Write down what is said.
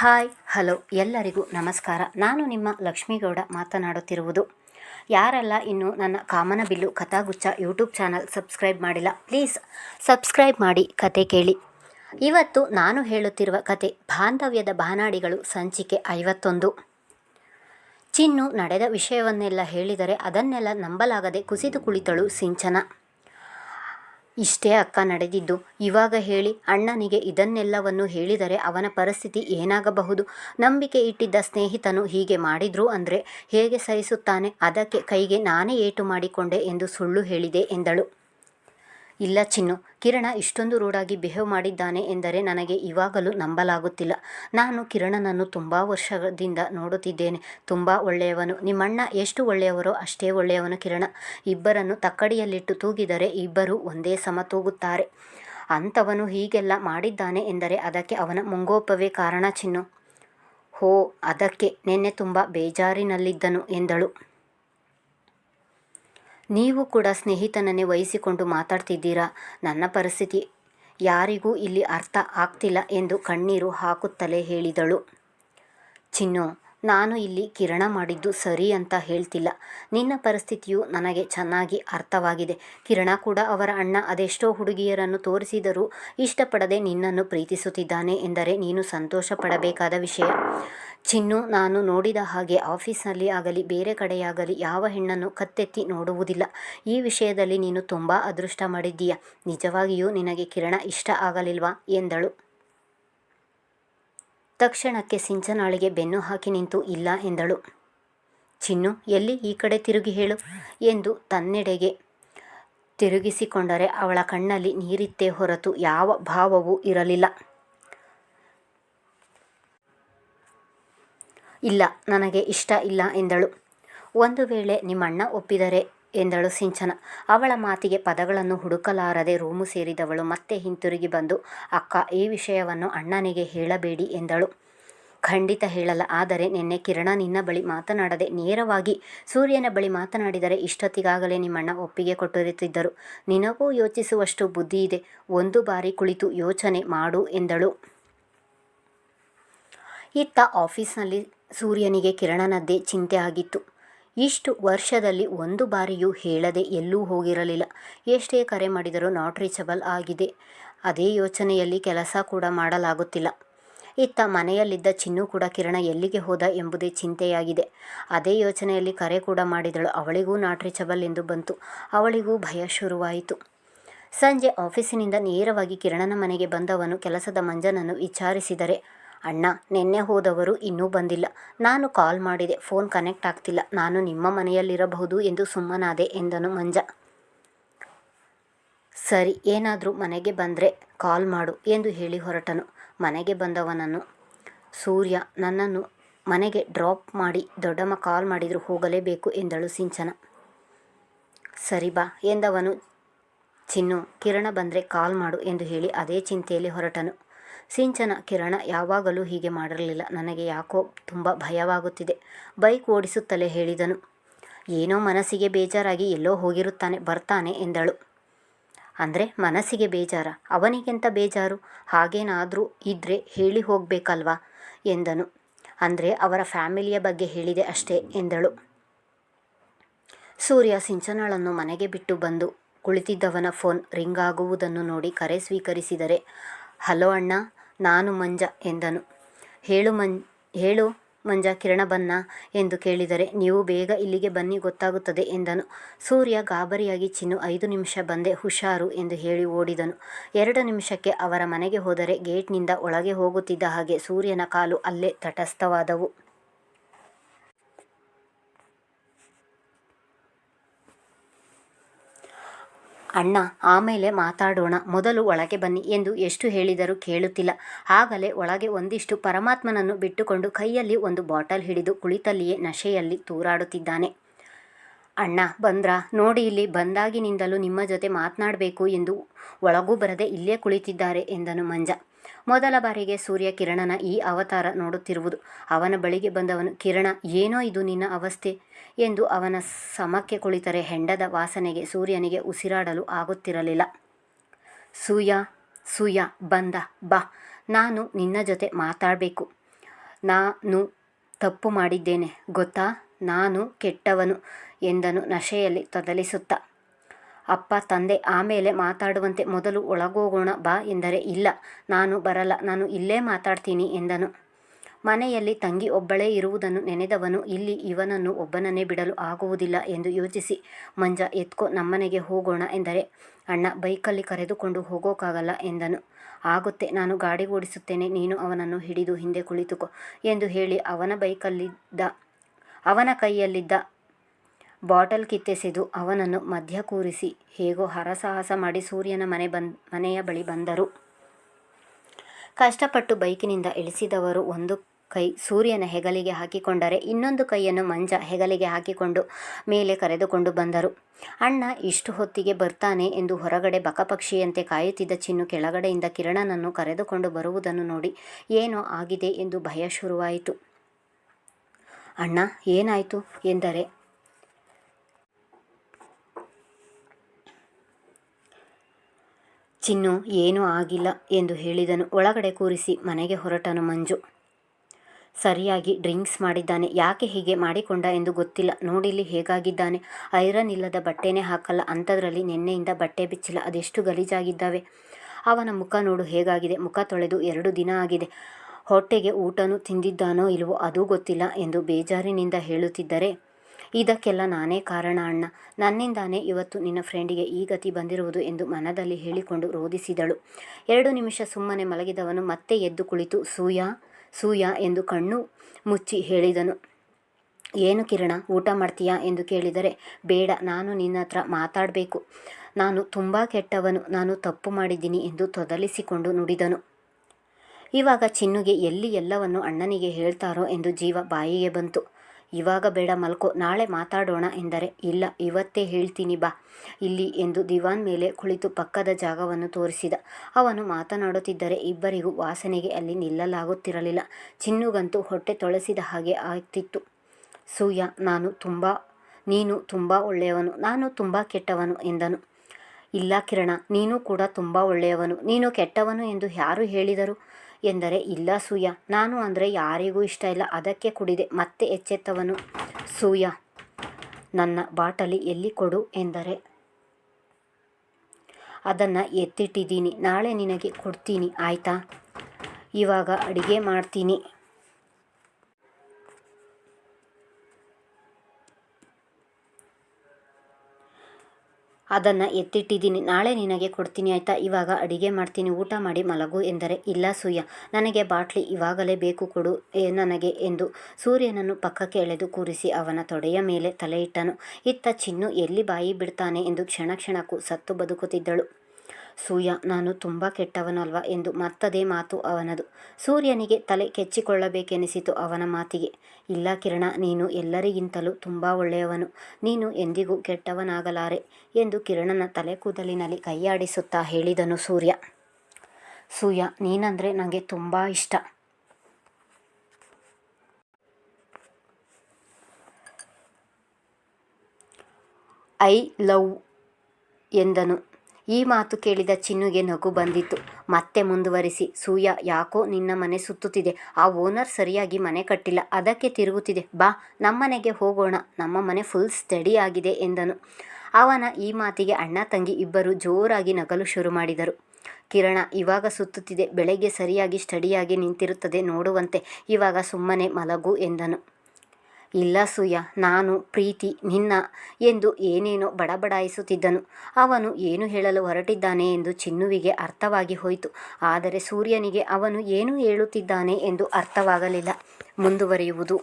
Hi, hello, ಎಲ್ಲರಿಗೂ ನಮಸ್ಕಾರ. ನಾನು ನಿಮ್ಮ ಲಕ್ಷ್ಮೀಗೌಡ ಮಾತನಾಡುತ್ತಿರುವುದು. ಯಾರೆಲ್ಲ ಇನ್ನು ನನ್ನ Kamanabillu Kathaguccha YouTube channel subscribe ಮಾಡಿಲ್ಲ, ಪ್ಲೀಸ್ ಸಬ್ಸ್ಕ್ರೈಬ್ ಮಾಡಿ ಕತೆ ಕೇಳಿ. ಇವತ್ತು ನಾನು ಹೇಳುತ್ತಿರುವ ಕತೆ ಬಾಂಧವ್ಯದ ಬಾನಾಡಿಗಳು ಸಂಚಿಕೆ ಐವತ್ತೊಂದು. ಚಿನ್ನು ನಡೆದ ವಿಷಯವನ್ನೆಲ್ಲ ಹೇಳಿದರೆ ಅದನ್ನೆಲ್ಲ ನಂಬಲಾಗದೆ ಕುಸಿದು ಕುಳಿತಳು ಸಿಂಚನ. ಇಷ್ಟೇ ಅಕ್ಕ ನಡೆದಿದ್ದು. ಇವಾಗ ಹೇಳಿ, ಅಣ್ಣನಿಗೆ ಇದನ್ನೆಲ್ಲವನ್ನು ಹೇಳಿದರೆ ಅವನ ಪರಿಸ್ಥಿತಿ ಏನಾಗಬಹುದು? ನಂಬಿಕೆ ಇಟ್ಟಿದ್ದ ಸ್ನೇಹಿತನು ಹೀಗೆ ಮಾಡಿದ್ರು ಅಂದರೆ ಹೇಗೆ ಸಹಿಸುತ್ತಾನೆ? ಅದಕ್ಕೆ ಕೈಗೆ ನಾನೇ ಏಟು ಮಾಡಿಕೊಂಡೆ ಎಂದು ಸುಳ್ಳು ಹೇಳಿದೆ ಎಂದಳು. ಇಲ್ಲ ಚಿನ್ನು, ಕಿರಣ ಇಷ್ಟೊಂದು ರೂಢಾಗಿ ಬಿಹೇವ್ ಮಾಡಿದ್ದಾನೆ ಎಂದರೆ ನನಗೆ ಇವಾಗಲೂ ನಂಬಲಾಗುತ್ತಿಲ್ಲ. ನಾನು ಕಿರಣನನ್ನು ತುಂಬ ವರ್ಷದಿಂದ ನೋಡುತ್ತಿದ್ದೇನೆ. ತುಂಬ ಒಳ್ಳೆಯವನು. ನಿಮ್ಮಣ್ಣ ಎಷ್ಟು ಒಳ್ಳೆಯವರೋ ಅಷ್ಟೇ ಒಳ್ಳೆಯವನು ಕಿರಣ. ಇಬ್ಬರನ್ನು ತಕ್ಕಡಿಯಲ್ಲಿಟ್ಟು ತೂಗಿದರೆ ಇಬ್ಬರು ಒಂದೇ ಸಮ ತೂಗುತ್ತಾರೆ. ಅಂಥವನು ಹೀಗೆಲ್ಲ ಮಾಡಿದ್ದಾನೆ ಎಂದರೆ ಅದಕ್ಕೆ ಅವನ ಮುಂಗೋಪವೇ ಕಾರಣ ಚಿನ್ನು. ಹೋ, ಅದಕ್ಕೆ ನಿನ್ನೆ ತುಂಬ ಬೇಜಾರಿನಲ್ಲಿದ್ದನು ಎಂದಳು. ನೀವು ಕೂಡ ಸ್ನೇಹಿತನನ್ನೇ ವಹಿಸಿಕೊಂಡು ಮಾತಾಡ್ತಿದ್ದೀರಾ? ನನ್ನ ಪರಿಸ್ಥಿತಿ ಯಾರಿಗೂ ಇಲ್ಲಿ ಅರ್ಥ ಆಗ್ತಿಲ್ಲ ಎಂದು ಕಣ್ಣೀರು ಹಾಕುತ್ತಲೇ ಹೇಳಿದಳು. ಚಿನ್ನು, ನಾನು ಇಲ್ಲಿ ಕಿರಣ ಮಾಡಿದ್ದು ಸರಿ ಅಂತ ಹೇಳ್ತಿಲ್ಲ. ನಿನ್ನ ಪರಿಸ್ಥಿತಿಯು ನನಗೆ ಚೆನ್ನಾಗಿ ಅರ್ಥವಾಗಿದೆ. ಕಿರಣ ಕೂಡ ಅವರ ಅಣ್ಣ ಅದೆಷ್ಟೋ ಹುಡುಗಿಯರನ್ನು ತೋರಿಸಿದರೂ ಇಷ್ಟಪಡದೆ ನಿನ್ನನ್ನು ಪ್ರೀತಿಸುತ್ತಿದ್ದಾನೆ ಎಂದರೆ ನೀನು ಸಂತೋಷ ಪಡಬೇಕಾದ ವಿಷಯ. ಚಿನ್ನು, ನಾನು ನೋಡಿದ ಹಾಗೆ ಆಫೀಸ್ನಲ್ಲಿ ಆಗಲಿ, ಬೇರೆ ಕಡೆಯಾಗಲಿ ಯಾವ ಹೆಣ್ಣನ್ನು ಕತ್ತೆತ್ತಿ ನೋಡುವುದಿಲ್ಲ. ಈ ವಿಷಯದಲ್ಲಿ ನೀನು ತುಂಬ ಅದೃಷ್ಟ ಮಾಡಿದ್ದೀಯ. ನಿಜವಾಗಿಯೂ ನಿನಗೆ ಕಿರಣ ಇಷ್ಟ ಆಗಲಿಲ್ವಾ? ಎಂದಳು. ತಕ್ಷಣಕ್ಕೆ ಸಿಂಚನಾಳಿಗೆ ಬೆನ್ನು ಹಾಕಿ ನಿಂತು, ಇಲ್ಲ ಎಂದಳು. ಚಿನ್ನು, ಎಲ್ಲಿ ಈ ಕಡೆ ತಿರುಗಿ ಹೇಳು ಎಂದು ತನ್ನೆಡೆಗೆ ತಿರುಗಿಸಿಕೊಂಡರೆ ಅವಳ ಕಣ್ಣಲ್ಲಿ ನೀರಿತ್ತೇ ಹೊರತು ಯಾವ ಭಾವವೂ ಇರಲಿಲ್ಲ. ಇಲ್ಲ, ನನಗೆ ಇಷ್ಟ ಇಲ್ಲ ಎಂದಳು. ಒಂದು ವೇಳೆ ನಿಮ್ಮಣ್ಣ ಒಪ್ಪಿದರೆ ಎಂದಳು ಸಿಂಚನ. ಅವಳ ಮಾತಿಗೆ ಪದಗಳನ್ನು ಹುಡುಕಲಾರದೆ ರೂಮು ಸೇರಿದವಳು ಮತ್ತೆ ಹಿಂತಿರುಗಿ ಬಂದು, ಅಕ್ಕ, ಈ ವಿಷಯವನ್ನು ಅಣ್ಣನಿಗೆ ಹೇಳಬೇಡಿ ಎಂದಳು. ಖಂಡಿತ ಹೇಳಲ್ಲ, ಆದರೆ ನಿನ್ನೆ ಕಿರಣ ನಿನ್ನ ಬಳಿ ಮಾತನಾಡದೆ ನೇರವಾಗಿ ಸೂರ್ಯನ ಬಳಿ ಮಾತನಾಡಿದರೆ ಇಷ್ಟೊತ್ತಿಗಾಗಲೇ ನಿಮ್ಮಣ್ಣ ಒಪ್ಪಿಗೆ ಕೊಟ್ಟಿರುತ್ತಿದ್ದರು. ನಿನಗೂ ಯೋಚಿಸುವಷ್ಟು ಬುದ್ಧಿ ಇದೆ ಒಂದು ಬಾರಿ ಕುಳಿತು ಯೋಚನೆ ಮಾಡು ಎಂದಳು. ಇತ್ತ ಆಫೀಸ್ನಲ್ಲಿ ಸೂರ್ಯನಿಗೆ ಕಿರಣನದ್ದೇ ಚಿಂತೆ ಆಗಿತ್ತು. ಇಷ್ಟು ವರ್ಷದಲ್ಲಿ ಒಂದು ಬಾರಿಯೂ ಹೇಳದೆ ಎಲ್ಲೂ ಹೋಗಿರಲಿಲ್ಲ. ಎಷ್ಟೇ ಕರೆ ಮಾಡಿದರೂ ನಾಟ್ ರೀಚಬಲ್ ಆಗಿದೆ. ಅದೇ ಯೋಚನೆಯಲ್ಲಿ ಕೆಲಸ ಕೂಡ ಮಾಡಲಾಗುತ್ತಿಲ್ಲ. ಇತ್ತ ಮನೆಯಲ್ಲಿದ್ದ ಚಿನ್ನು ಕೂಡ ಕಿರಣ ಎಲ್ಲಿಗೆ ಹೋದ ಎಂಬುದೇ ಚಿಂತೆಯಾಗಿದೆ. ಅದೇ ಯೋಚನೆಯಲ್ಲಿ ಕರೆ ಕೂಡ ಮಾಡಿದಳು. ಅವಳಿಗೂ ನಾಟ್ ರೀಚಬಲ್ ಎಂದು ಬಂತು. ಅವಳಿಗೂ ಭಯ ಶುರುವಾಯಿತು. ಸಂಜೆ ಆಫೀಸಿನಿಂದ ನೇರವಾಗಿ ಕಿರಣನ ಮನೆಗೆ ಬಂದವನು ಕೆಲಸದ ಮಂಜನನ್ನು ವಿಚಾರಿಸಿದರೆ ಅಣ್ಣ, ನಿನ್ನೆ ಹೋದವರು ಇನ್ನೂ ಬಂದಿಲ್ಲ. ನಾನು ಕಾಲ್ ಮಾಡಿದೆ. ಫೋನ್ ಕನೆಕ್ಟ್ ಆಗ್ತಿಲ್ಲ. ನಾನು ನಿಮ್ಮ ಮನೆಯಲ್ಲಿರಬಹುದು ಎಂದು ಸುಮ್ಮನಾದೆ, ಎಂದನು ಮಂಜ. ಸರಿ, ಏನಾದರೂ ಮನೆಗೆ ಬಂದರೆ ಕಾಲ್ ಮಾಡು, ಎಂದು ಹೇಳಿ ಹೊರಟನು. ಮನೆಗೆ ಬಂದವನನ್ನು, ಸೂರ್ಯ, ನನ್ನನ್ನು ಮನೆಗೆ ಡ್ರಾಪ್ ಮಾಡಿ, ದೊಡ್ಡಮ್ಮ ಕಾಲ್ ಮಾಡಿದರೂ ಹೋಗಲೇಬೇಕು, ಎಂದಳು ಸಿಂಚನ. ಸರಿ ಬಾ, ಎಂದವನು, ಚಿನ್ನು, ಕಿರಣ ಬಂದರೆ ಕಾಲ್ ಮಾಡು, ಎಂದು ಹೇಳಿ ಅದೇ ಚಿಂತೆಯಲ್ಲಿ ಹೊರಟನು. ಸಿಂಚನ ಕಿರಣ ಯಾವಾಗಲೂ ಹೀಗೆ ಮಾಡಿರಲಿಲ್ಲ. ನನಗೆ ಯಾಕೋ ತುಂಬ ಭಯವಾಗುತ್ತಿದೆ. ಬೈಕ್ ಓಡಿಸುತ್ತಲೇ ಹೇಳಿದನು. ಏನೋ ಮನಸ್ಸಿಗೆ ಬೇಜಾರಾಗಿ ಎಲ್ಲೋ ಹೋಗಿರುತ್ತಾನೆ, ಬರ್ತಾನೆ ಎಂದಳು. ಅಂದರೆ ಮನಸ್ಸಿಗೆ ಬೇಜಾರ? ಅವನಿಗೆಂತ ಬೇಜಾರು? ಹಾಗೇನಾದರೂ ಇದ್ರೆ ಹೇಳಿ ಹೋಗಬೇಕಲ್ವಾ? ಎಂದನು. ಅಂದರೆ ಅವರ ಫ್ಯಾಮಿಲಿಯ ಬಗ್ಗೆ ಹೇಳಿದೆ ಅಷ್ಟೇ ಎಂದಳು. ಸೂರ್ಯ ಸಿಂಚನಳನ್ನು ಮನೆಗೆ ಬಿಟ್ಟು ಬಂದು ಕುಳಿತಿದ್ದವನ ಫೋನ್ ರಿಂಗ್ ಆಗುವುದನ್ನು ನೋಡಿ ಕರೆ ಸ್ವೀಕರಿಸಿದರೆ, ಹಲೋ ಅಣ್ಣ ನಾನು ಮಂಜ ಎಂದನು. ಹೇಳು ಮಂ, ಹೇಳು ಮಂಜ, ಕಿರಣ ಬನ್ನ ಎಂದು ಕೇಳಿದರೆ, ನೀವು ಬೇಗ ಇಲ್ಲಿಗೆ ಬನ್ನಿ ಗೊತ್ತಾಗುತ್ತದೆ ಎಂದನು. ಸೂರ್ಯ ಗಾಬರಿಯಾಗಿ, ಚಿನ್ನು ಐದು ನಿಮಿಷ ಬಂದೆ ಹುಷಾರು ಎಂದು ಹೇಳಿ ಓಡಿದನು. ಎರಡು ನಿಮಿಷಕ್ಕೆ ಅವರ ಮನೆಗೆ ಹೋದರೆ ಗೇಟ್ನಿಂದ ಒಳಗೆ ಹೋಗುತ್ತಿದ್ದ ಹಾಗೆ ಸೂರ್ಯನ ಕಾಲು ಅಲ್ಲೇ ತಟಸ್ಥವಾದವು. ಅಣ್ಣ, ಆಮೇಲೆ ಮಾತಾಡೋಣ. ಮೊದಲು ಒಳಗೆ ಬನ್ನಿ ಎಂದು ಎಷ್ಟು ಹೇಳಿದರೂ ಕೇಳುತ್ತಿಲ್ಲ. ಆಗಲೇ ಒಳಗೆ ಒಂದಿಷ್ಟು ಪರಮಾತ್ಮನನ್ನು ಬಿಟ್ಟುಕೊಂಡು ಕೈಯಲ್ಲಿ ಒಂದು ಬಾಟಲ್ ಹಿಡಿದು ಕುಳಿತಲ್ಲಿಯೇ ನಶೆಯಲ್ಲಿ ತೂರಾಡುತ್ತಿದ್ದಾನೆ. ಅಣ್ಣ, ಬಂದ್ರಾ? ನೋಡಿ ಇಲ್ಲಿ ಬಂದಾಗಿನಿಂದಲೂ ನಿಮ್ಮ ಜೊತೆ ಮಾತನಾಡಬೇಕು ಎಂದು ಒಳಗೂ ಬರದೆ ಇಲ್ಲೇ ಕುಳಿತಿದ್ದಾರೆ ಎಂದನು ಮಂಜ. ಮೊದಲ ಬಾರಿಗೆ ಸೂರ್ಯ ಕಿರಣನ ಈ ಅವತಾರ ನೋಡುತ್ತಿರುವುದು. ಅವನ ಬಳಿಗೆ ಬಂದವನು, ಕಿರಣ, ಏನೋ ಇದು ನಿನ್ನ ಅವಸ್ಥೆ ಎಂದು ಅವನ ಸಮಕ್ಕೆ ಕುಳಿತರೆ ಹೆಂಡದ ವಾಸನೆಗೆ ಸೂರ್ಯನಿಗೆ ಉಸಿರಾಡಲು ಆಗುತ್ತಿರಲಿಲ್ಲ. ಸೂಯ ಸೂಯ ಬಂದ, ಬಾ, ನಾನು ನಿನ್ನ ಜೊತೆ ಮಾತಾಡಬೇಕು. ನಾನು ತಪ್ಪು ಮಾಡಿದ್ದೇನೆ, ಗೊತ್ತಾ? ನಾನು ಕೆಟ್ಟವನು ಎಂದನು ನಶೆಯಲ್ಲಿ ತೊದಲಿಸುತ್ತಾ. ಅಪ್ಪ, ತಂದೆ ಆಮೇಲೆ ಮಾತಾಡುವಂತೆ ಮೊದಲು ಒಳಗೋಗೋಣ ಬಾ ಎಂದರೆ ಇಲ್ಲ, ನಾನು ಬರಲ್ಲ, ನಾನು ಇಲ್ಲೇ ಮಾತಾಡ್ತೀನಿ ಎಂದನು. ಮನೆಯಲ್ಲಿ ತಂಗಿ ಒಬ್ಬಳೇ ಇರುವುದನ್ನು ನೆನೆದವನು, ಇಲ್ಲಿ ಇವನನ್ನು ಒಬ್ಬನನ್ನೇ ಬಿಡಲು ಆಗುವುದಿಲ್ಲ ಎಂದು ಯೋಚಿಸಿ, ಮಂಜ ಎತ್ಕೋ ನಮ್ಮನೆಗೆ ಹೋಗೋಣ ಎಂದರೆ, ಅಣ್ಣ ಬೈಕಲ್ಲಿ ಕರೆದುಕೊಂಡು ಹೋಗೋಕ್ಕಾಗಲ್ಲ ಎಂದನು. ಆಗುತ್ತೆ, ನಾನು ಗಾಡಿ ಓಡಿಸುತ್ತೇನೆ, ನೀನು ಅವನನ್ನು ಹಿಡಿದು ಹಿಂದೆ ಕುಳಿತುಕೋ ಎಂದು ಹೇಳಿ ಅವನ ಬೈಕಲ್ಲಿದ್ದ, ಅವನ ಕೈಯಲ್ಲಿದ್ದ ಬಾಟಲ್ ಕಿತ್ತೆಸೆದು ಅವನನ್ನು ಮಧ್ಯ ಕೂರಿಸಿ ಹೇಗೋ ಹರಸಾಹಸ ಮಾಡಿ ಸೂರ್ಯನ ಮನೆ ಬಂದ್, ಮನೆಯ ಬಳಿ ಬಂದರು. ಕಷ್ಟಪಟ್ಟು ಬೈಕಿನಿಂದ ಇಳಿಸಿದವರು ಒಂದು ಕೈ ಸೂರ್ಯನ ಹೆಗಲಿಗೆ ಹಾಕಿಕೊಂಡರೆ ಇನ್ನೊಂದು ಕೈಯನ್ನು ಮಂಜ ಹೆಗಲಿಗೆ ಹಾಕಿಕೊಂಡು ಮೇಲೆ ಕರೆದುಕೊಂಡು ಬಂದರು. ಅಣ್ಣ, ಇಷ್ಟು ಹೊತ್ತಿಗೆ ಬರ್ತಾನೆ ಎಂದು ಹೊರಗಡೆ ಬಕಪಕ್ಷಿಯಂತೆ ಕಾಯುತ್ತಿದ್ದ ಚಿನ್ನು ಕೆಳಗಡೆಯಿಂದ ಕಿರಣನನ್ನು ಕರೆದುಕೊಂಡು ಬರುವುದನ್ನು ನೋಡಿ ಏನೋ ಆಗಿದೆ ಎಂದು ಭಯ ಶುರುವಾಯಿತು. ಅಣ್ಣ, ಏನಾಯಿತು? ಎಂದರೆ ಚಿನ್ನು, ಏನೂ ಆಗಿಲ್ಲ ಎಂದು ಹೇಳಿದನು. ಒಳಗಡೆ ಕೂರಿಸಿ ಮನೆಗೆ ಹೊರಟನು ಮಂಜು. ಸರಿಯಾಗಿ ಡ್ರಿಂಕ್ಸ್ ಮಾಡಿದ್ದಾನೆ. ಯಾಕೆ ಹೀಗೆ ಮಾಡಿಕೊಂಡ ಎಂದು ಗೊತ್ತಿಲ್ಲ. ನೋಡಿಲಿ ಹೇಗಾಗಿದ್ದಾನೆ. ಐರನ್ ಇಲ್ಲದ ಬಟ್ಟೆನೇ ಹಾಕಲ್ಲ. ಅಂಥದ್ರಲ್ಲಿ ನಿನ್ನೆಯಿಂದ ಬಟ್ಟೆ ಬಿಚ್ಚಿಲ್ಲ. ಅದೆಷ್ಟು ಗಲೀಜಾಗಿದ್ದಾವೆ. ಅವನ ಮುಖ ನೋಡು ಹೇಗಾಗಿದೆ. ಮುಖ ತೊಳೆದು ಎರಡು ದಿನ ಆಗಿದೆ. ಹೊಟ್ಟೆಗೆ ಊಟನೂ ತಿಂದಿದ್ದಾನೋ ಇಲ್ವೋ ಅದೂ ಗೊತ್ತಿಲ್ಲ ಎಂದು ಬೇಜಾರಿನಿಂದ ಹೇಳುತ್ತಿದ್ದರೆ ಇದಕ್ಕೆಲ್ಲ ನಾನೇ ಕಾರಣ ಅಣ್ಣ. ನನ್ನಿಂದಾನೇ ಇವತ್ತು ನಿನ್ನ ಫ್ರೆಂಡಿಗೆ ಈ ಗತಿ ಬಂದಿರುವುದು ಎಂದು ಮನದಲ್ಲಿ ಹೇಳಿಕೊಂಡು ರೋಧಿಸಿದಳು ಎರಡು ನಿಮಿಷ ಸುಮ್ಮನೆ ಮಲಗಿದವನು ಮತ್ತೆ ಎದ್ದು ಕುಳಿತು, ಸೂಯ ಸೂಯ ಎಂದು ಕಣ್ಣು ಮುಚ್ಚಿ ಹೇಳಿದನು. ಏನು ಕಿರಣ, ಊಟ ಮಾಡ್ತೀಯಾ? ಎಂದು ಕೇಳಿದರೆ, ಬೇಡ, ನಾನು ನಿನ್ನ ಹತ್ರ ಮಾತಾಡಬೇಕು. ನಾನು ತುಂಬ ಕೆಟ್ಟವನು, ನಾನು ತಪ್ಪು ಮಾಡಿದ್ದೀನಿ ಎಂದು ತೊದಲಿಸಿಕೊಂಡು ನುಡಿದನು. ಇವಾಗ ಚಿನ್ನುಗೆ ಎಲ್ಲಿ ಎಲ್ಲವನ್ನು ಅಣ್ಣನಿಗೆ ಹೇಳ್ತಾರೋ ಎಂದು ಜೀವ ಬಾಯಿಗೆ ಬಂತು. ಇವಾಗ ಬೇಡ ಮಲ್ಕೋ, ನಾಳೆ ಮಾತಾಡೋಣ ಎಂದರೆ, ಇಲ್ಲ, ಇವತ್ತೇ ಹೇಳ್ತೀನಿ ಬಾ, ಇಲ್ಲಿ ಎಂದು ದಿವಾನ್ ಮೇಲೆ ಕುಳಿತು ಪಕ್ಕದ ಜಾಗವನ್ನು ತೋರಿಸಿದ. ಅವನು ಮಾತನಾಡುತ್ತಿದ್ದರೆ ಇಬ್ಬರಿಗೂ ವಾಸನೆಗೆ ಅಲ್ಲಿ ನಿಲ್ಲಲಾಗುತ್ತಿರಲಿಲ್ಲ. ಚಿನ್ನುಗಂತೂ ಹೊಟ್ಟೆ ತೊಳಸಿದ ಹಾಗೆ ಆಗ್ತಿತ್ತು. ಸೂಯ ನಾನು ತುಂಬ, ನೀನು ತುಂಬ ಒಳ್ಳೆಯವನು, ನಾನು ತುಂಬ ಕೆಟ್ಟವನು ಎಂದನು. ಇಲ್ಲ ಕಿರಣ, ನೀನು ಕೂಡ ತುಂಬ ಒಳ್ಳೆಯವನು, ನೀನು ಕೆಟ್ಟವನು ಎಂದು ಯಾರು ಹೇಳಿದರು? ಎಂದರೆ, ಇಲ್ಲ ಸೂಯ. ನಾನು ಅಂದರೆ ಯಾರಿಗೂ ಇಷ್ಟ ಇಲ್ಲ. ಅದಕ್ಕೆ ಕುಡಿದೆ. ಮತ್ತೆ ಎಚ್ಚೆತ್ತವನು ಸೂಯ. ನನ್ನ ಬಾಟಲಿ ಎಲ್ಲಿ ಕೊಡು ಎಂದರೆ, ಅದನ್ನು ಎತ್ತಿಟ್ಟಿದ್ದೀನಿ. ನಾಳೆ ನಿನಗೆ ಕೊಡ್ತೀನಿ. ಆಯಿತಾ? ಇವಾಗ ಅಡುಗೆ ಮಾಡ್ತೀನಿ. ಅದನ್ನು ಎತ್ತಿಟ್ಟಿದ್ದೀನಿ. ನಾಳೆ ನಿನಗೆ ಕೊಡ್ತೀನಿ, ಆಯಿತಾ? ಇವಾಗ ಅಡಿಗೆ ಮಾಡ್ತೀನಿ, ಊಟ ಮಾಡಿ ಮಲಗು ಎಂದರೆ, ಇಲ್ಲ ಸೂರ್ಯ, ನನಗೆ ಬಾಟ್ಲಿ ಇವಾಗಲೇ ಬೇಕು ಕೊಡು ನನಗೆ ಎಂದು ಸೂರ್ಯನನ್ನು ಪಕ್ಕಕ್ಕೆ ಎಳೆದು ಕೂರಿಸಿ ಅವನ ತೊಡೆಯ ಮೇಲೆ ತಲೆಯಿಟ್ಟನು ಇತ್ತ ಚಿನ್ನು ಎಲ್ಲಿ ಬಾಯಿ ಬಿಡ್ತಾನೆ ಎಂದು ಕ್ಷಣ ಕ್ಷಣಕ್ಕೂ ಸತ್ತು ಬದುಕುತ್ತಿದ್ದಳು. ಸೂರ್ಯ, ನಾನು ತುಂಬ ಕೆಟ್ಟವನಲ್ವ ಎಂದು ಮತ್ತದೇ ಮಾತು ಅವನದು. ಸೂರ್ಯನಿಗೆ ತಲೆ ಕೆಚ್ಚಿಕೊಳ್ಳಬೇಕೆನಿಸಿತು ಅವನ ಮಾತಿಗೆ. ಇಲ್ಲ ಕಿರಣ, ನೀನು ಎಲ್ಲರಿಗಿಂತಲೂ ತುಂಬ ಒಳ್ಳೆಯವನು. ನೀನು ಎಂದಿಗೂ ಕೆಟ್ಟವನಾಗಲಾರೆ ಎಂದು ಕಿರಣನ ತಲೆ ಕೂದಲಿನಲ್ಲಿ ಕೈಯಾಡಿಸುತ್ತಾ ಹೇಳಿದನು ಸೂರ್ಯ. ಸೂಯ ನೀನಂದರೆ ನನಗೆ ತುಂಬ ಇಷ್ಟ. ಐ ಲವ್ ಎಂದನು. ಈ ಮಾತು ಕೇಳಿದ ಚಿನ್ನುಗೆ ನಗು ಬಂದಿತ್ತು. ಮತ್ತೆ ಮುಂದುವರಿಸಿ ಸೂಯ ಯಾಕೋ ನಿನ್ನ ಮನೆ ಸುತ್ತುತ್ತಿದೆ. ಆ ಓನರ್ ಸರಿಯಾಗಿ ಮನೆ ಕಟ್ಟಿಲ್ಲ. ಅದಕ್ಕೆ ತಿರುಗುತ್ತಿದೆ. ಬಾ ನಮ್ಮನೆಗೆ ಹೋಗೋಣ. ನಮ್ಮ ಮನೆ ಫುಲ್ ಸ್ಟಡಿ ಆಗಿದೆ ಎಂದನು. ಅವನ ಈ ಮಾತಿಗೆ ಅಣ್ಣ ತಂಗಿ ಇಬ್ಬರು ಜೋರಾಗಿ ನಗಲು ಶುರು ಮಾಡಿದರು. ಕಿರಣ, ಇವಾಗ ಸುತ್ತುತ್ತಿದೆ. ಬೆಳಗ್ಗೆ ಸರಿಯಾಗಿ ಸ್ಟಡಿಯಾಗಿ ನಿಂತಿರುತ್ತದೆ ನೋಡುವಂತೆ. ಇವಾಗ ಸುಮ್ಮನೆ ಮಲಗು ಎಂದನು. ಇಲ್ಲ ಸೂಯ ನಾನು, ಪ್ರೀತಿ, ನಿನ್ನ ಎಂದು ಏನೇನೋ ಬಡಬಡಾಯಿಸುತ್ತಿದ್ದನು. ಅವನು ಏನು ಹೇಳಲು ಹೊರಟಿದ್ದಾನೆ ಎಂದು ಚಿನ್ನುವಿಗೆ ಅರ್ಥವಾಗಿ ಹೋಯಿತು. ಆದರೆ ಸೂರ್ಯನಿಗೆ ಅವನು ಏನು ಹೇಳುತ್ತಿದ್ದಾನೆ ಎಂದು ಅರ್ಥವಾಗಲಿಲ್ಲ. ಮುಂದುವರಿಯುವುದು.